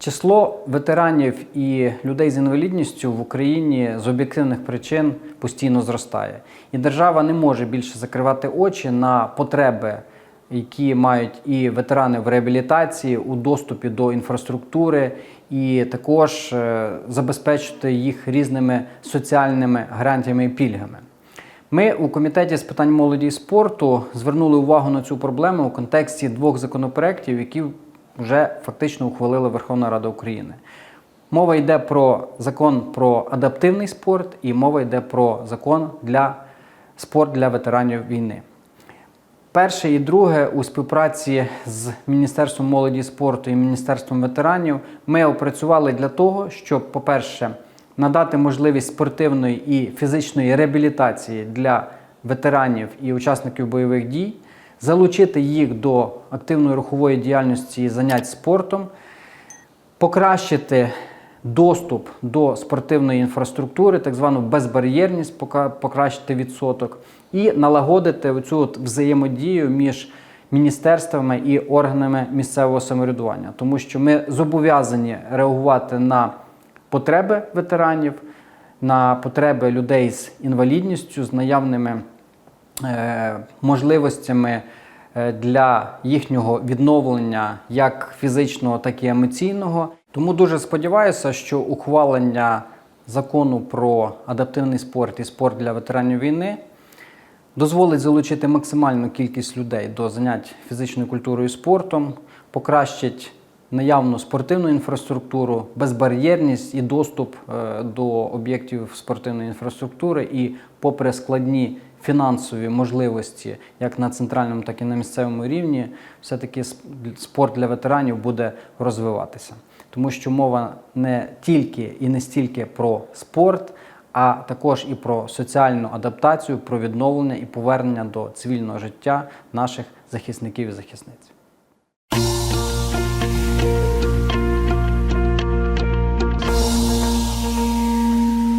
Число ветеранів і людей з інвалідністю в Україні з об'єктивних причин постійно зростає. І держава не може більше закривати очі на потреби, які мають і ветерани в реабілітації, у доступі до інфраструктури, і також е, забезпечити їх різними соціальними гарантіями і пільгами. Ми у комітеті з питань молоді і спорту звернули увагу на цю проблему у контексті двох законопроєктів, які вже фактично ухвалила Верховна Рада України. Мова йде про закон про адаптивний спорт і мова йде про закон для спорт для ветеранів війни. Перше і друге у співпраці з Міністерством молоді спорту і Міністерством ветеранів ми опрацювали для того, щоб, по-перше, надати можливість спортивної і фізичної реабілітації для ветеранів і учасників бойових дій, залучити їх до активної рухової діяльності і занять спортом, покращити доступ до спортивної інфраструктури, так звану безбар'єрність, покращити відсоток, і налагодити от взаємодію між міністерствами і органами місцевого самоврядування, тому що ми зобов'язані реагувати на потреби ветеранів, на потреби людей з інвалідністю, з наявними можливостями е, для їхнього відновлення як фізичного, так і емоційного. Тому дуже сподіваюся, що ухвалення закону про адаптивний спорт і спорт для ветеранів війни дозволить залучити максимальну кількість людей до занять фізичною культурою і спортом, покращить наявну спортивну інфраструктуру, безбар'єрність і доступ е, до об'єктів спортивної інфраструктури. І, попри складні фінансові можливості, як на центральному, так і на місцевому рівні, все-таки сп- спорт для ветеранів буде розвиватися. Тому що мова не тільки і не стільки про спорт, а також і про соціальну адаптацію, про відновлення і повернення до цивільного життя наших захисників і захисниць.